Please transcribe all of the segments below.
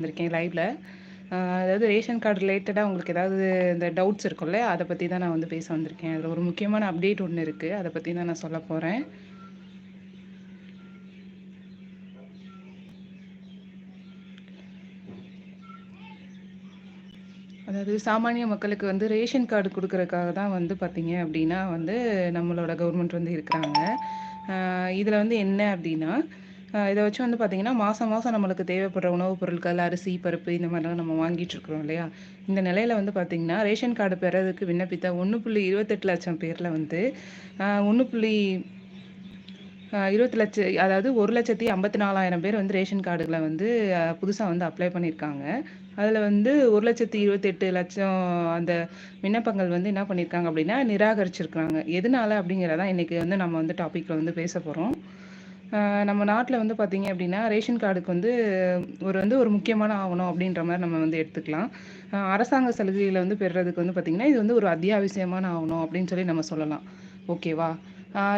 வந்திருக்கேன் லைவ்ல அதாவது ரேஷன் கார்டு ரிலேட்டடாக உங்களுக்கு ஏதாவது இந்த டவுட்ஸ் இருக்கும்ல அதை பற்றி தான் நான் வந்து பேச வந்திருக்கேன். அதில் ஒரு முக்கியமான அப்டேட் ஒன்று இருக்குது அதை பற்றி தான் நான் சொல்ல போகிறேன் அதாவது சாமானிய மக்களுக்கு வந்து ரேஷன் கார்டு கொடுக்கறதுக்காக தான் வந்து பார்த்தீங்க அப்படின்னா வந்து நம்மளோட கவர்மெண்ட் வந்து இருக்கிறாங்க. இதில் வந்து என்ன அப்படின்னா இதை வச்சு வந்து பார்த்தீங்கன்னா மாதம் மாதம் நம்மளுக்கு தேவைப்படுற உணவுப் பொருட்கள் அரிசி பருப்பு இந்த மாதிரிலாம் நம்ம வாங்கிட்டு இருக்கிறோம் இல்லையா? இந்த நிலையில் வந்து பார்த்தீங்கன்னா ரேஷன் கார்டு பெறதுக்கு விண்ணப்பித்த ஒன்று புள்ளி இருபத்தெட்டு லட்சம் பேரில் வந்து ஒன்று புள்ளி இருபத்தி லட்ச அதாவது ஒரு லட்சத்தி ஐம்பத்தி நாலாயிரம் பேர் வந்து ரேஷன் கார்டுகளை வந்து புதுசாக வந்து அப்ளை பண்ணியிருக்காங்க. அதில் வந்து ஒரு லட்சத்தி இருபத்தெட்டு லட்சம் அந்த விண்ணப்பங்கள் வந்து என்ன பண்ணியிருக்காங்க அப்படின்னா நிராகரிச்சிருக்கிறாங்க. எதனால அப்படிங்கிறதான் இன்றைக்கி வந்து நம்ம வந்து டாப்பிக்கில் வந்து பேச போகிறோம் நம்ம நாட்டில் வந்து பார்த்திங்க அப்படின்னா ரேஷன் கார்டுக்கு வந்து ஒரு வந்து ஒரு முக்கியமான ஆவணம் அப்படின்ற மாதிரி நம்ம வந்து எடுத்துக்கலாம். அரசாங்க சலுகைகளை வந்து பெறுறதுக்கு வந்து பார்த்திங்கன்னா இது வந்து ஒரு அத்தியாவசியமான ஆவணம் அப்படின்னு சொல்லி நம்ம சொல்லலாம். ஓகேவா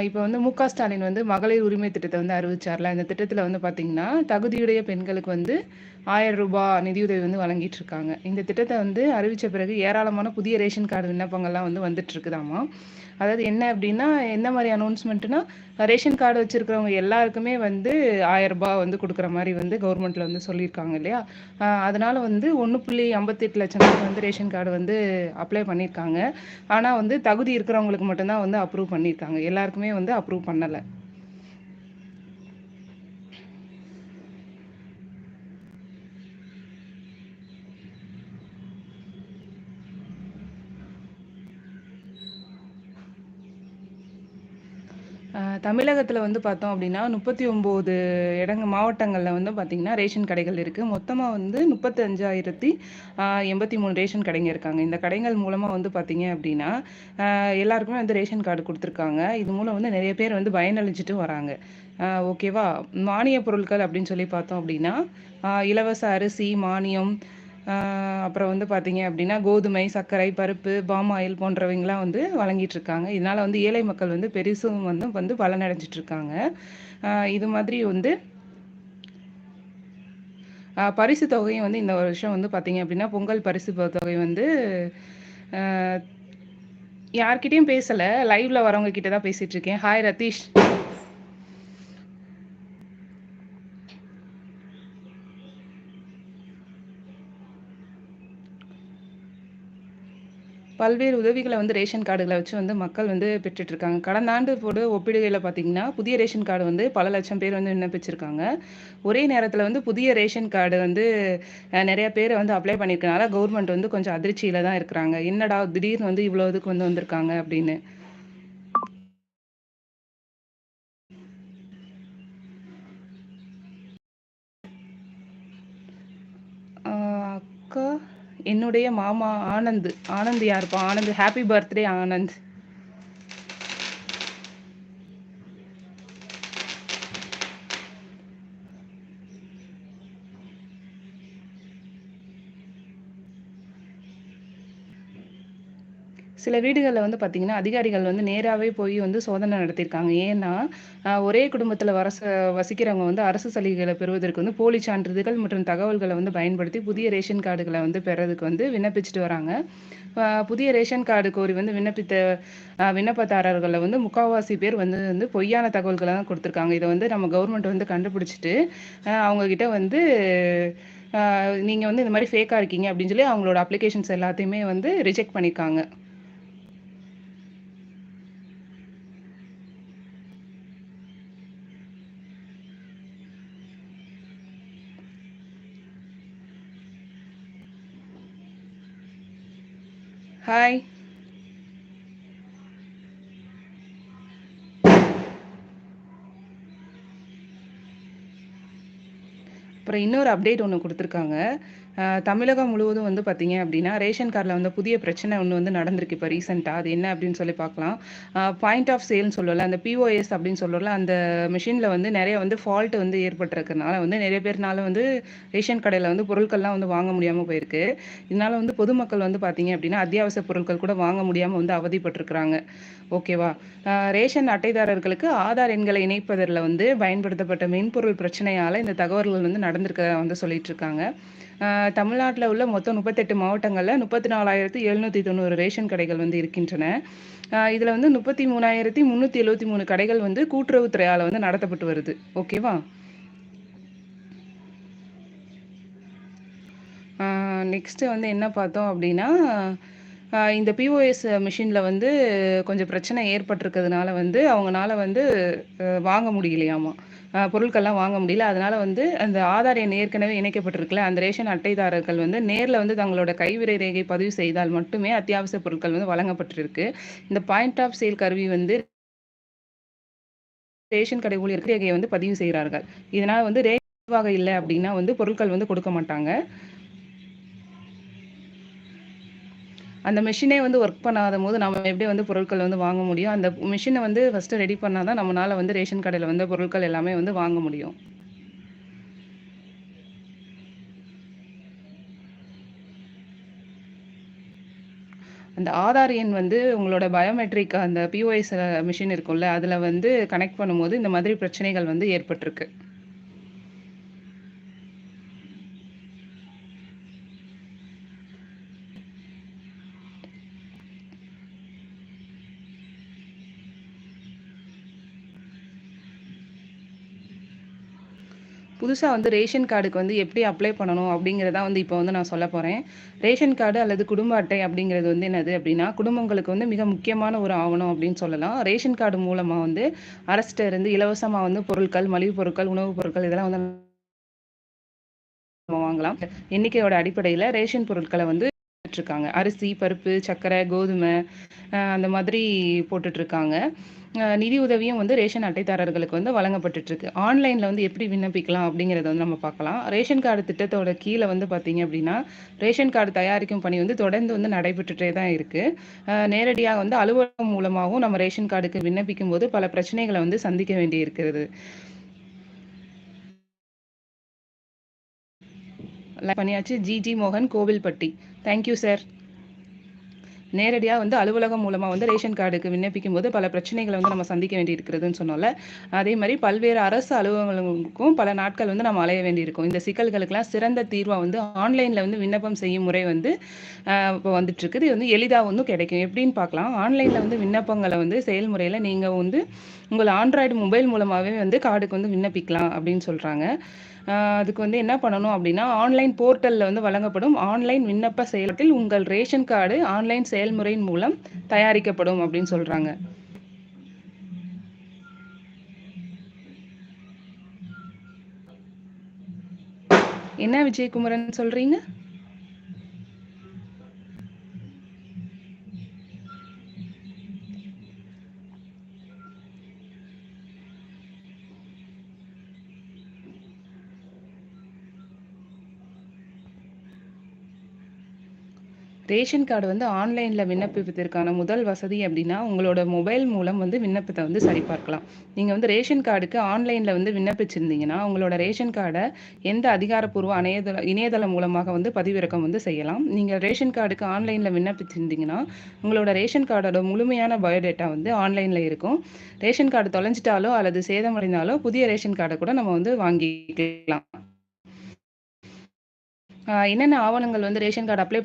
இப்போ வந்து மு க ஸ்டாலின் வந்து மகளிர் உரிமை திட்டத்தை வந்து அறிவிச்சார்ல. இந்த திட்டத்தில் வந்து பார்த்திங்கன்னா தகுதியுடைய பெண்களுக்கு வந்து ஆயிரம் ரூபாய் நிதியுதவி வந்து வழங்கிட்டு இருக்காங்க. இந்த திட்டத்தை வந்து அறிவித்த பிறகு ஏராளமான புதிய ரேஷன் கார்டு விண்ணப்பங்கள்லாம் வந்து வந்துட்டு இருக்குதாமா? அதாவது என்ன அப்படின்னா எந்த மாதிரி அனௌன்ஸ்மெண்ட்னா ரேஷன் கார்டு வச்சிருக்கிறவங்க எல்லாருக்குமே வந்து ஆயிரம் ரூபாய் வந்து கொடுக்குற மாதிரி வந்து கவர்மெண்ட்ல வந்து சொல்லியிருக்காங்க இல்லையா? அதனால வந்து ஒன்று புள்ளி ஐம்பத்தெட்டு லட்சம் பேர் வந்து ரேஷன் கார்டு வந்து அப்ளை பண்ணியிருக்காங்க. ஆனால் வந்து தகுதி இருக்கிறவங்களுக்கு மட்டும்தான் வந்து அப்ரூவ் பண்ணியிருக்காங்க. எல்லாருக்குமே வந்து அப்ரூவ் பண்ணலை. தமிழகத்தில் வந்து பார்த்தோம் அப்படின்னா முப்பத்தி ஒம்பது இடங்க மாவட்டங்களில் வந்து பார்த்திங்கன்னா ரேஷன் கடைகள் இருக்குது மொத்தமாக வந்து முப்பத்தஞ்சாயிரத்தி எண்பத்தி மூணு ரேஷன் கடைங்க இருக்காங்க. இந்த கடைகள் மூலமாக வந்து பார்த்திங்க அப்படின்னா எல்லாருக்குமே வந்து ரேஷன் கார்டு கொடுத்துருக்காங்க. இது மூலம் வந்து நிறைய பேர் வந்து பயனளிச்சுட்டு வராங்க. ஓகேவா? மானிய பொருட்கள் அப்படின்னு சொல்லி பார்த்தோம் அப்படின்னா இலவச அரிசி மானியம் அப்புறம் வந்து பார்த்தீங்க அப்படின்னா கோதுமை சர்க்கரை பருப்பு பாம் ஆயில் போன்றவைங்களாம் வந்து வழங்கிட்டு இருக்காங்க இதனால வந்து ஏழை மக்கள் வந்து பெருசும் வந்து வந்து பலனடைஞ்சிட்டு இருக்காங்க இது மாதிரி வந்து பரிசு தொகையும் வந்து இந்த வருஷம் வந்து பார்த்தீங்க அப்படின்னா பொங்கல் பரிசு தொகை வந்து யார்கிட்டயும் பேசலை. லைவ்ல வரவங்க கிட்ட தான் பேசிட்டு இருக்கேன் ஹாய் ரதீஷ். பல்வேறு உதவிகளை வந்து ரேஷன் கார்டுகளை வச்சு வந்து மக்கள் வந்து பெற்றுட்டு இருக்காங்க கடந்த ஆண்டு போட ஒப்பிடுகையில் பார்த்தீங்கன்னா புதிய ரேஷன் கார்டு வந்து பல லட்சம் பேர் வந்து விண்ணப்பிச்சிருக்காங்க. ஒரே நேரத்தில் வந்து புதிய ரேஷன் கார்டு வந்து நிறைய பேர் வந்து அப்ளை பண்ணியிருக்கனால கவர்மெண்ட் வந்து கொஞ்சம் அதிர்ச்சியில் தான் இருக்கிறாங்க. என்னடா திடீர்னு வந்து இவ்வளோ இதுக்கு வந்து வந்திருக்காங்க அப்படின்னு அக்கா என்னுடைய மாமா ஆனந்த். ஆனந்த் யாருப்பா? Anand happy birthday Anand. சில வீடுகளில் வந்து பார்த்திங்கன்னா அதிகாரிகள் வந்து நேராகவே போய் வந்து சோதனை நடத்தியிருக்காங்க. ஏன்னா ஒரே குடும்பத்தில் வர வசிக்கிறவங்க வந்து அரசு சலுகைகளை பெறுவதற்கு வந்து போலி சான்றிதழ்கள் மற்றும் தகவல்களை வந்து பயன்படுத்தி புதிய ரேஷன் கார்டுகளை வந்து பெறதுக்கு வந்து விண்ணப்பிச்சுட்டு வராங்க. புதிய ரேஷன் கார்டு கோரி வந்து விண்ணப்பித்த விண்ணப்பதாரர்களில் வந்து முக்கால்வாசி பேர் வந்து வந்து பொய்யான தகவல்களை தான் கொடுத்துருக்காங்க. இதை வந்து நம்ம கவர்மெண்ட் வந்து கண்டுபிடிச்சிட்டு அவங்கக்கிட்ட வந்து நீங்கள் வந்து இந்த மாதிரி ஃபேக்காக இருக்கீங்க அப்படின்னு சொல்லி அவங்களோட அப்ளிகேஷன்ஸ் எல்லாத்தையுமே வந்து ரிஜெக்ட் பண்ணியிருக்காங்க. ஹாய் அப்புறம் இன்னொரு அப்டேட் ஒன்று கொடுத்துருக்காங்க. தமிழகம் முழுவதும் வந்து பார்த்தீங்க அப்படின்னா ரேஷன் கார்டில் வந்து புதிய பிரச்சனை ஒன்று வந்து நடந்திருக்கு இப்போ ரீசெண்டாக அது என்ன அப்படின்னு சொல்லி பார்க்கலாம் பாயிண்ட் ஆஃப் சேல்னு சொல்லல அந்த பிஓஎஸ் அப்படின்னு சொல்லல அந்த மிஷினில் வந்து நிறைய வந்து ஃபால்ட் வந்து ஏற்பட்டிருக்கிறதுனால வந்து நிறைய பேர்னால வந்து ரேஷன் கடையில் வந்து பொருட்கள்லாம் வந்து வாங்க முடியாமல் போயிருக்கு. இதனால வந்து பொதுமக்கள் வந்து பார்த்தீங்க அப்படின்னா அத்தியாவசிய பொருட்கள் கூட வாங்க முடியாமல் வந்து அவதிப்பட்டிருக்கிறாங்க. ஓகேவா ரேஷன் அட்டைதாரர்களுக்கு ஆதார் எண்களை இணைப்பதில் வந்து பயன்படுத்தப்பட்ட மென்பொருள் பிரச்சனையால் இந்த தகவல்கள் வந்து நடந்திருக்க வந்து சொல்லிட்டு இருக்காங்க. தமிழ்நாட்டில் உள்ள மொத்தம் முப்பத்தெட்டு மாவட்டங்களில் முப்பத்தி நாலாயிரத்தி எழுநூற்றி தொண்ணூறு ரேஷன் கடைகள் வந்து இருக்கின்றன. இதில் வந்து முப்பத்தி மூணாயிரத்தி முந்நூற்றி எழுபத்தி மூணு கடைகள் வந்து கூட்டுறவுத்துறையால் வந்து நடத்தப்பட்டு வருது. ஓகேவா நெக்ஸ்ட்டு வந்து என்ன பார்த்தோம் அப்படின்னா இந்த பிஓஎஸ் மிஷினில் வந்து கொஞ்சம் பிரச்சனை ஏற்பட்டிருக்கிறதுனால வந்து அவங்களால வந்து வாங்க முடியலையாமா. பொருட்கள்லாம் வாங்க முடியல. அதனால வந்து அந்த ஆதார் எண் ஏற்கனவே இணைக்கப்பட்டிருக்குல்ல அந்த ரேஷன் அட்டைதாரர்கள் வந்து நேரில் வந்து தங்களோட கைவிரை ரேகை பதிவு செய்தால் மட்டுமே அத்தியாவசிய பொருட்கள் வந்து வழங்கப்பட்டிருக்கு. இந்த பாயிண்ட் ஆஃப் சேல் கருவி வந்து ரேஷன் கடை ஊழியர் ரேகையை வந்து பதிவு செய்கிறார்கள். இதனால் வந்து ரேவாக இல்லை அப்படின்னா வந்து பொருட்கள் வந்து கொடுக்க மாட்டாங்க. அந்த மிஷினே வந்து ஒர்க் பண்ணாத போது நம்ம எப்படி வந்து பொருட்கள் வந்து வாங்க முடியும்? அந்த மிஷினை வந்து ஃபஸ்ட்டு ரெடி பண்ணால் தான் நம்மளால் வந்து ரேஷன் கடையில் வந்து பொருட்கள் எல்லாமே வந்து வாங்க முடியும். அந்த ஆதார் எண் வந்து உங்களோட பயோமெட்ரிக் அந்த பிஓஎஸ் மிஷின் இருக்கும்ல அதில் வந்து கனெக்ட் பண்ணும்போது இந்த மாதிரி பிரச்சனைகள் வந்து ஏற்பட்டிருக்கு. புதுசாக வந்து ரேஷன் கார்டுக்கு வந்து எப்படி அப்ளை பண்ணணும் அப்படிங்கிறத வந்து இப்போ வந்து நான் சொல்ல போகிறேன் ரேஷன் கார்டு அல்லது குடும்ப அட்டை அப்படிங்கிறது வந்து என்னது அப்படின்னா குடும்பங்களுக்கு வந்து மிக முக்கியமான ஒரு ஆவணம் அப்படின்னு சொல்லலாம். ரேஷன் கார்டு மூலமாக வந்து அரசிட்ட இருந்து இலவசமாக வந்து பொருட்கள் மலிவு பொருட்கள் உணவுப் பொருட்கள் இதெல்லாம் வந்து வாங்கலாம். எண்ணிக்கையோட அடிப்படையில் ரேஷன் பொருட்களை வந்து இருக்காங்க அரிசி பருப்பு சர்க்கரை கோதுமை அந்த மாதிரி போட்டுட்ருக்காங்க. நிதி உதவியும் வந்து ரேஷன் அட்டைதாரர்களுக்கு வந்து வழங்கப்பட்டுருக்கு ஆன்லைனில் வந்து எப்படி விண்ணப்பிக்கலாம் அப்படிங்கிறத வந்து நம்ம பார்க்கலாம். ரேஷன் கார்டு திட்டத்தோட கீழே வந்து பார்த்தீங்க அப்படின்னா ரேஷன் கார்டு தயாரிக்கும் பணி வந்து தொடர்ந்து வந்து நடைபெற்றுட்டே தான் இருக்குது நேரடியாக வந்து அலுவலகம் மூலமாகவும் நம்ம ரேஷன் கார்டுக்கு விண்ணப்பிக்கும் போது பல பிரச்சனைகளை வந்து சந்திக்க வேண்டி இருக்கிறது பண்ணியாச்சு ஜிஜி மோகன் கோவில்பட்டி. தேங்க்யூ சார் நேரடியாக வந்து அலுவலகம் மூலமாக வந்து ரேஷன் கார்டுக்கு விண்ணப்பிக்கும் போது பல பிரச்சனைகளை வந்து நம்ம சந்திக்க வேண்டி இருக்கிறதுன்னு சொன்னோம்ல. அதே மாதிரி பல்வேறு அரசு அலுவலகங்களுக்கும் பல நாட்கள் வந்து நம்ம அலைய வேண்டியிருக்கும். இந்த சிக்கல்களுக்கெல்லாம் சிறந்த தீர்வாக வந்து ஆன்லைனில் வந்து விண்ணப்பம் செய்யும் முறை வந்து இப்போ வந்துட்டுருக்குது. இது வந்து எளிதாக வந்து கிடைக்கும். எப்படின்னு பார்க்கலாம். ஆன்லைனில் வந்து விண்ணப்பங்களை வந்து செயல்முறையில் நீங்கள் வந்து உங்கள் ஆண்ட்ராய்டு மொபைல் மூலமாகவே வந்து கார்டுக்கு வந்து விண்ணப்பிக்கலாம் அப்படின்னு சொல்கிறாங்க அதுக்கு வந்து என்ன பண்ணணும் அப்படின்னா ஆன்லைன் போர்ட்டலில் வந்து வழங்கப்படும் ஆன்லைன் விண்ணப்ப செயலத்தில் உங்கள் ரேஷன் கார்டு ஆன்லைன் செயல்முறையின் மூலம் தயாரிக்கப்படும் அப்படின்னு சொல்கிறாங்க என்ன விஜயகுமரன் சொல்றீங்க? ரேஷன் கார்டு வந்து ஆன்லைனில் விண்ணப்பிப்பதற்கான முதல் வசதி அப்படின்னா உங்களோட மொபைல் மூலம் வந்து விண்ணப்பத்தை வந்து சரிபார்க்கலாம். நீங்கள் வந்து ரேஷன் கார்டுக்கு ஆன்லைனில் வந்து விண்ணப்பிச்சிருந்தீங்கன்னா உங்களோட ரேஷன் கார்டை எந்த அதிகாரப்பூர்வ இணையதள இணையதளம் மூலமாக வந்து பதிவிறக்கம் வந்து செய்யலாம். நீங்கள் ரேஷன் கார்டுக்கு ஆன்லைனில் விண்ணப்பிச்சிருந்தீங்கன்னா உங்களோட ரேஷன் கார்டோட முழுமையான பயோடேட்டா வந்து ஆன்லைனில் இருக்கும். ரேஷன் கார்டு தொலைஞ்சிட்டாலோ அல்லது சேதமடைந்தாலோ புதிய ரேஷன் கார்டை கூட நம்ம வந்து வாங்கிக்கலாம். என்னென்ன ஆவணங்கள் வந்து ரேஷன் கார்டு அப்ளை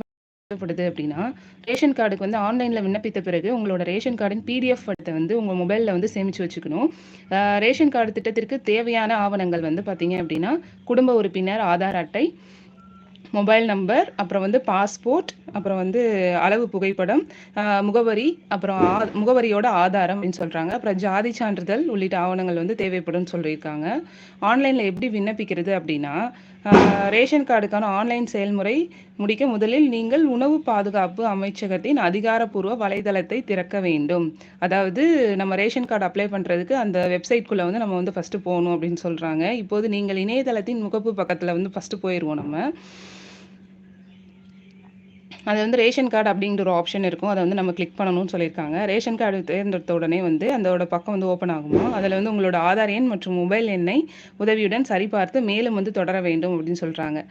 தேவைப்படுது அப்படின்னா ரேஷன் கார்டுக்கு வந்து ஆன்லைனில் விண்ணப்பித்த பிறகு உங்களோட ரேஷன் கார்டின் பிடிஎஃப் படத்தை வந்து உங்கள் மொபைலில் வந்து சேமித்து வச்சுக்கணும். ரேஷன் கார்டு திட்டத்திற்கு தேவையான ஆவணங்கள் வந்து பார்த்தீங்க அப்படின்னா குடும்ப உறுப்பினர் ஆதார் அட்டை மொபைல் நம்பர் அப்புறம் வந்து பாஸ்போர்ட் அப்புறம் வந்து அளவு புகைப்படம் முகவரி அப்புறம் முகவரியோட ஆதாரம் அப்படின்னு சொல்கிறாங்க அப்புறம் ஜாதி சான்றிதழ் உள்ளிட்ட ஆவணங்கள் வந்து தேவைப்படும் சொல்லியிருக்காங்க. ஆன்லைனில் எப்படி விண்ணப்பிக்கிறது அப்படின்னா ரேஷன் கார்டுக்கான ஆன்லைன் செயல்முறை முடிக்க முதலில் நீங்கள் உணவு பாதுகாப்பு அமைச்சகத்தின் அதிகாரப்பூர்வ வலைதளத்தை திறக்க வேண்டும். அதாவது நம்ம ரேஷன் கார்டு அப்ளை பண்ணுறதுக்கு அந்த வெப்சைட்குள்ளே வந்து நம்ம வந்து ஃபஸ்ட்டு போகணும் அப்படின்னு சொல்கிறாங்க இப்போது நீங்கள் இணையதளத்தின் முகப்பு பக்கத்தில் வந்து ஃபஸ்ட்டு போயிடுவோம் நம்ம. அது வந்து ரேஷன் கார்டு அப்படிங்கிற ஒரு ஆப்ஷன் இருக்கும். அதை வந்து நம்ம கிளிக் பண்ணணும்னு சொல்லியிருக்காங்க. ரேஷன் கார்டு தேர்ந்தெடுத்த உடனே வந்து அதோட பக்கம் வந்து ஓப்பன் ஆகுமா? அதில் வந்து உங்களோட ஆதார் எண் மற்றும் மொபைல் எண்ணை உதவியுடன் சரிபார்த்து மேலும் வந்து தொடர வேண்டும் அப்படின்னு சொல்கிறாங்க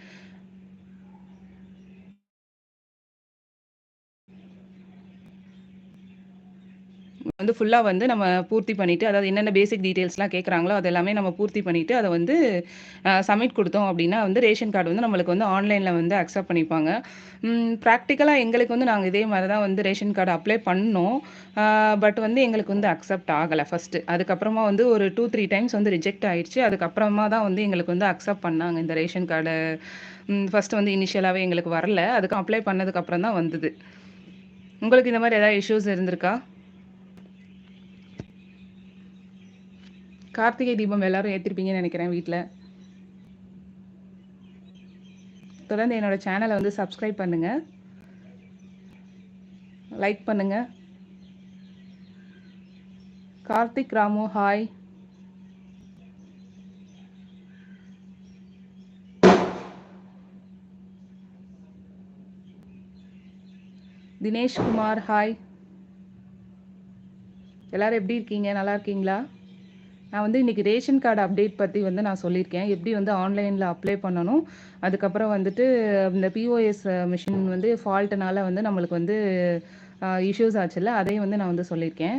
வந்து ஃபுல்லாக வந்து நம்ம பூர்த்தி பண்ணிவிட்டு அதாவது என்னென்ன பேசிக் டீட்டெயில்ஸ்லாம் கேட்குறாங்களோ அது எல்லாமே நம்ம பூர்த்தி பண்ணிவிட்டு அதை வந்து சப்மிட் கொடுத்தோம் அப்படின்னா வந்து ரேஷன் கார்டு வந்து நம்மளுக்கு வந்து ஆன்லைனில் வந்து அக்செப்ட் பண்ணிப்பாங்க. ப்ராக்டிக்கலாக எங்களுக்கு வந்து நாங்கள் இதே மாதிரி தான் வந்து ரேஷன் கார்டு அப்ளை பண்ணோம். பட் வந்து எங்களுக்கு வந்து அக்செப்ட் ஆகலை ஃபஸ்ட்டு அதுக்கப்புறமா வந்து ஒரு டூ த்ரீ டைம்ஸ் வந்து ரிஜெக்ட் ஆயிடுச்சு. அதுக்கப்புறமா தான் வந்து எங்களுக்கு வந்து அக்செப்ட் பண்ணாங்க இந்த ரேஷன் கார்டை ஃபஸ்ட்டு வந்து இனிஷியலாகவே எங்களுக்கு வரல. அதுக்கு அப்ளை பண்ணதுக்கப்புறம் தான் வந்தது. உங்களுக்கு இந்த மாதிரி ஏதாவது இஷ்யூஸ் இருந்திருக்கா? கார்த்திகை தீபம் எல்லாரும் ஏற்றிருப்பீங்கன்னு நினைக்கிறேன் வீட்டில் தொடர்ந்து என்னோட சேனலை வந்து சப்ஸ்கிரைப் பண்ணுங்கள் லைக் பண்ணுங்கள் கார்த்திக் ராமு ஹாய் தினேஷ் குமார் ஹாய் எல்லாரும் எப்படி இருக்கீங்க? நல்லா இருக்கீங்களா? நான் வந்து இன்றைக்கி ரேஷன் கார்டு அப்டேட் பற்றி வந்து நான் சொல்லியிருக்கேன். எப்படி வந்து ஆன்லைனில் அப்ளை பண்ணணும் அதுக்கப்புறம் வந்துட்டு இந்த பிஓஎஸ் மிஷின் வந்து ஃபால்ட்டுனால வந்து நம்மளுக்கு வந்து இஷ்யூஸ் ஆச்சுல்ல அதையும் வந்து நான் வந்து சொல்லியிருக்கேன்.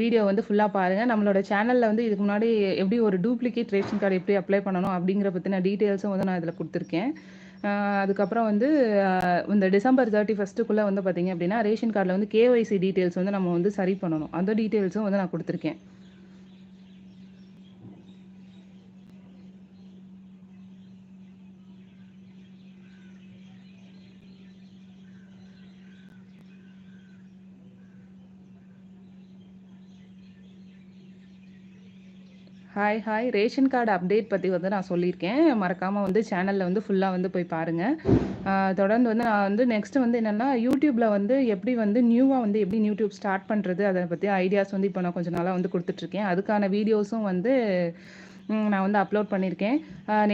வீடியோ வந்து ஃபுல்லாக பாருங்கள் நம்மளோட சேனலில் வந்து இதுக்கு முன்னாடி எப்படி ஒரு டூப்ளிகேட் ரேஷன் கார்டு எப்படி அப்ளை பண்ணணும் அப்படிங்கிற பற்றின டீட்டெயில்ஸும் வந்து நான் இதில் கொடுத்துருக்கேன். அதுக்கப்புறம் வந்து இந்த டிசம்பர் தேர்ட்டி ஃபஸ்ட்டுக்குள்ளே வந்து பார்த்திங்க அப்படின்னா ரேஷன் கார்டில் வந்து கேஒய்சி டீட்டெயில்ஸ் வந்து நம்ம வந்து சரி பண்ணணும். அந்த டீட்டெயில்ஸும் வந்து நான் கொடுத்துருக்கேன். Hi hi ration card update பற்றி வந்து நான் சொல்லியிருக்கேன். மறக்காமல் வந்து சேனலில் வந்து ஃபுல்லாக வந்து போய் பாருங்கள் தொடர்ந்து வந்து நான் வந்து நெக்ஸ்ட்டு வந்து என்னென்னா யூடியூப்பில் வந்து எப்படி வந்து நியூவாக வந்து எப்படி யூடியூப் ஸ்டார்ட் பண்ணுறது அதை பற்றி ஐடியாஸ் வந்து இப்போ நான் கொஞ்சம் நாளாக வந்து கொடுத்துட்ருக்கேன். அதுக்கான வீடியோஸும் வந்து நான் வந்து அப்லோட் பண்ணியிருக்கேன்.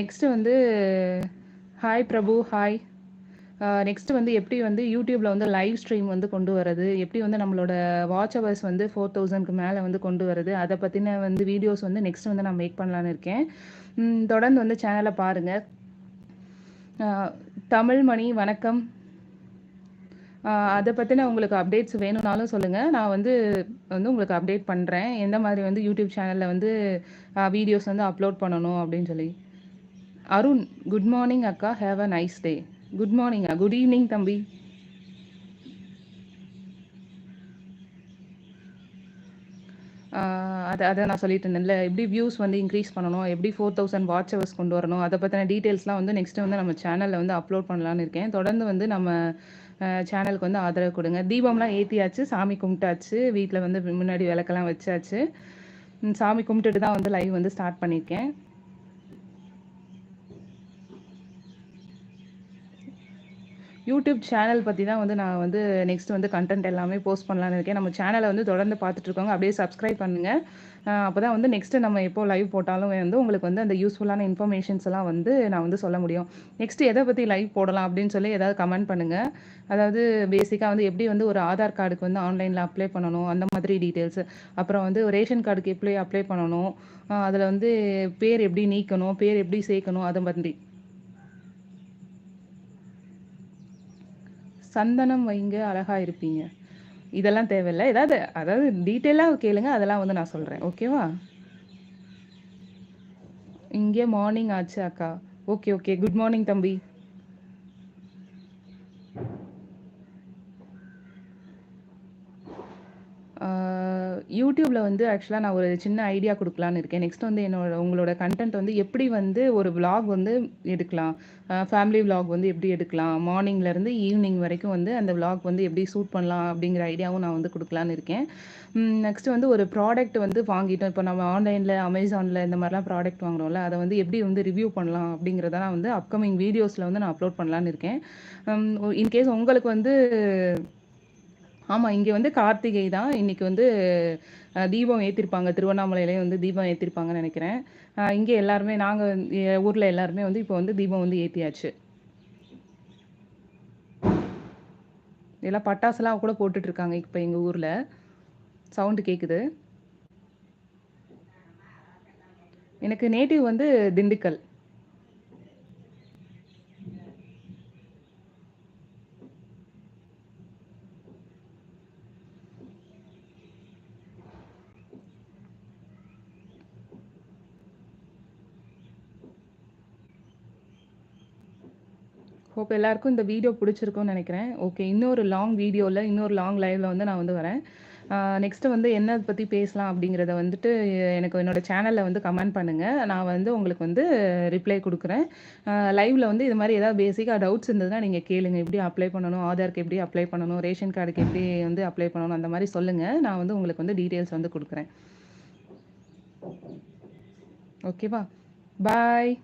நெக்ஸ்ட்டு வந்து ஹாய் பிரபு. ஹாய் நெக்ஸ்ட் வந்து எப்படி வந்து யூடியூப்பில் வந்து லைவ் ஸ்ட்ரீம் வந்து கொண்டு வரது எப்படி வந்து நம்மளோட வாட்ச் ஹவர்ஸ் வந்து ஃபோர் தௌசண்ட்க்கு மேலே வந்து கொண்டு வரது அதை பற்றின வந்து வீடியோஸ் வந்து நெக்ஸ்ட் வந்து நான் மேக் பண்ணலான்னு இருக்கேன். தொடர்ந்து வந்து சேனலை பாருங்கள் தமிழ்மணி வணக்கம். அதை பற்றின உங்களுக்கு அப்டேட்ஸ் வேணும்னாலும் சொல்லுங்கள் நான் வந்து வந்து உங்களுக்கு அப்டேட் பண்ணுறேன் எந்த மாதிரி வந்து யூடியூப் சேனலில் வந்து வீடியோஸ் வந்து அப்லோட் பண்ணணும் அப்படின்னு சொல்லி. அருண் குட் மார்னிங் அக்கா. Have a nice day good மார்னிங்கா good evening தம்பி. அதை அதை நான் சொல்லிட்டு இருந்தேன்ல எப்படி வியூஸ் வந்து இன்க்ரீஸ் பண்ணணும் எப்படி ஃபோர் தௌசண்ட் வாட்ச் ஹவர்ஸ் கொண்டு வரணும் அதை பற்றின டீட்டெயில்ஸ்லாம் வந்து நெக்ஸ்ட்டு வந்து நம்ம சேனலில் வந்து அப்லோட் பண்ணலான்னு இருக்கேன். தொடர்ந்து வந்து நம்ம சேனலுக்கு வந்து ஆதரவு கொடுங்க. தீபம்லாம் ஏற்றியாச்சு சாமி கும்பிட்டாச்சு வீட்டில் வந்து முன்னாடி விளக்கெல்லாம் வச்சாச்சு. சாமி கும்பிட்டுட்டு தான் வந்து லைவ் வந்து ஸ்டார்ட் பண்ணியிருக்கேன். யூடியூப் சேனல் பற்றி தான் வந்து நான் வந்து நெக்ஸ்ட் வந்து கண்டென்ட் எல்லாமே போஸ்ட் பண்ணலான்னு இருக்கேன். நம்ம சேனலை வந்து தொடர்ந்து பார்த்துட்ருக்கோங்க அப்படியே சப்ஸ்கிரைப் பண்ணுங்கள் அப்போ தான் வந்து நெக்ஸ்ட்டு நம்ம எப்போ லைவ் போட்டாலும் வந்து உங்களுக்கு வந்து அந்த யூஸ்ஃபுல்லான இன்ஃபர்மேஷன்ஸ் எல்லாம் வந்து நான் வந்து சொல்ல முடியும். நெக்ஸ்ட் எதை பற்றி லைவ் போடலாம் அப்படின்னு சொல்லி ஏதாவது கமெண்ட் பண்ணுங்கள் அதாவது பேசிக்காக வந்து எப்படி வந்து ஒரு ஆதார் கார்டுக்கு வந்து ஆன்லைனில் அப்ளை பண்ணணும் அந்த மாதிரி டீட்டெயில்ஸ் அப்புறம் வந்து ரேஷன் கார்டுக்கு எப்படி அப்ளை பண்ணணும் அதில் வந்து பேர் எப்படி நீக்கணும் பேர் எப்படி சேர்க்கணும் அதை மாதிரி. சந்தனம் வைங்க அழகா இருப்பீங்க. இதெல்லாம் தேவையில்லை. ஏதாவது அதாவது டீட்டெயிலாக கேளுங்க அதெல்லாம் வந்து நான் சொல்கிறேன் ஓகேவா இங்கே மார்னிங் ஆச்சு அக்கா. ஓகே ஓகே குட் மார்னிங் தம்பி. யூடியூப்ல வந்து ஆக்சுவலாக நான் ஒரு சின்ன ஐடியா கொடுக்கலான்னு இருக்கேன். நெக்ஸ்ட் வந்து என்னோட உங்களோட கண்டென்ட் வந்து எப்படி வந்து ஒரு விலாக் வந்து எடுக்கலாம்? ஃபேமிலி விலாக் வந்து எப்படி எடுக்கலாம்? மார்னிங்லேருந்து ஈவினிங் வரைக்கும் வந்து அந்த விலாக் வந்து எப்படி சூட் பண்ணலாம் அப்படிங்கிற ஐடியாவும் நான் வந்து கொடுக்கலான்னு இருக்கேன். நெக்ஸ்ட் வந்து ஒரு ப்ராடக்ட் வந்து வாங்கிட்டோம். இப்போ நம்ம ஆன்லைனில் அமேசானில் இந்த மாதிரிலாம் ப்ராடக்ட் வாங்குறோம்ல அதை வந்து எப்படி வந்து ரிவ்யூ பண்ணலாம் அப்படிங்கிறத நான் வந்து அப்கமிங் வீடியோஸில் வந்து நான் அப்லோட் பண்ணலான்னு இருக்கேன். இன்கேஸ் உங்களுக்கு வந்து ஆமாம் இங்கே வந்து கார்த்திகை தான். இன்னைக்கு வந்து தீபம் ஏற்றிருப்பாங்க திருவண்ணாமலையிலேயே வந்து தீபம் ஏற்றிருப்பாங்கன்னு நினைக்கிறேன். இங்கே எல்லாருமே நாங்கள் ஊரில் எல்லாருமே வந்து இப்போ வந்து தீபம் வந்து ஏற்றியாச்சு எல்லாம் பட்டாசுலாம் கூட போட்டுட்ருக்காங்க இப்போ எங்கள் ஊரில். சவுண்டு கேட்குது எனக்கு நேட்டிவ் வந்து திண்டுக்கல். ஹோப் எல்லாருக்கும் இந்த வீடியோ பிடிச்சிருக்கும்னு நினைக்கிறேன். ஓகே இன்னொரு லாங் வீடியோவில் இன்னொரு லாங் லைவில் வந்து நான் வந்து வரேன். நெக்ஸ்ட்டு வந்து என்ன பற்றி பேசலாம் அப்படிங்கிறத வந்துட்டு எனக்கு என்னோட சேனலில் வந்து கமெண்ட் பண்ணுங்கள் நான் வந்து உங்களுக்கு வந்து ரிப்ளை கொடுக்குறேன். லைவில் வந்து இது மாதிரி ஏதாவது பேசிக்காக டவுட்ஸ் இருந்ததுன்னா நீங்கள் கேளுங்க. எப்படி அப்ளை பண்ணணும் ஆதாருக்கு எப்படி அப்ளை பண்ணணும் ரேஷன் கார்டுக்கு எப்படி வந்து அப்ளை பண்ணணும் அந்த மாதிரி சொல்லுங்கள் நான் வந்து உங்களுக்கு வந்து டீட்டெயில்ஸ் வந்து கொடுக்குறேன். ஓகேவா பாய்